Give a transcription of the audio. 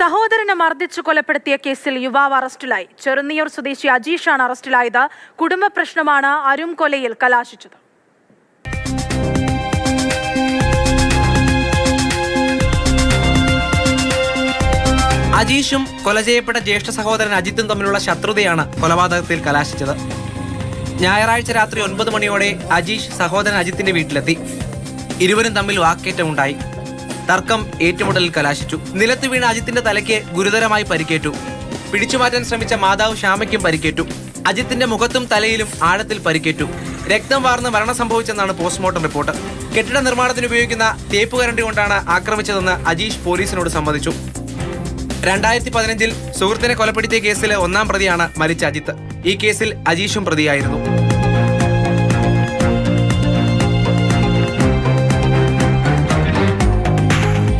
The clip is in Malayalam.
സഹോദരനെ മർദ്ദിച്ചു കൊലപ്പെടുത്തിയ കേസിൽ യുവാവ് അറസ്റ്റിലായി. ചെറുന്നിയൂർ സ്വദേശി അജീഷാണ് അറസ്റ്റിലായത്. കുടുംബ പ്രശ്നമാണ് അരും കൊലയിൽ കലാശിച്ചത്. അജീഷും കൊല ചെയ്യപ്പെട്ട ജ്യേഷ്ഠ സഹോദരൻ അജിത്തും തമ്മിലുള്ള ശത്രുതയാണ് കൊലപാതകത്തിൽ കലാശിച്ചത്. ഞായറാഴ്ച രാത്രി ഒൻപത് മണിയോടെ അജീഷ് സഹോദരൻ അജിത്തിന്റെ വീട്ടിലെത്തി. ഇരുവരും തമ്മിൽ വാക്കേറ്റമുണ്ടായി. തർക്കം ഏറ്റുമുട്ടലിൽ കലാശിച്ചു. നിലത്ത് വീണ അജിത്തിന്റെ തലയ്ക്ക് ഗുരുതരമായി പരിക്കേറ്റു. പിടിച്ചുമാറ്റാൻ ശ്രമിച്ച മാതാവ് ശ്യാമയ്ക്കും പരിക്കേറ്റു. അജിത്തിന്റെ മുഖത്തും തലയിലും ആഴത്തിൽ പരിക്കേറ്റു. രക്തം വാർന്ന് മരണം സംഭവിച്ചെന്നാണ് പോസ്റ്റ്മോർട്ടം റിപ്പോർട്ട്. കെട്ടിട നിർമ്മാണത്തിന് ഉപയോഗിക്കുന്ന തേപ്പ് കരണ്ടി കൊണ്ടാണ് ആക്രമിച്ചതെന്ന് അജീഷ് പോലീസിനോട് സമ്മതിച്ചു. രണ്ടായിരത്തി പതിനഞ്ചിൽ സുഹൃത്തിനെ കൊലപ്പെടുത്തിയ കേസിലെ ഒന്നാം പ്രതിയാണ് മരിച്ച അജിത്ത്. ഈ കേസിൽ അജീഷും പ്രതിയായിരുന്നു.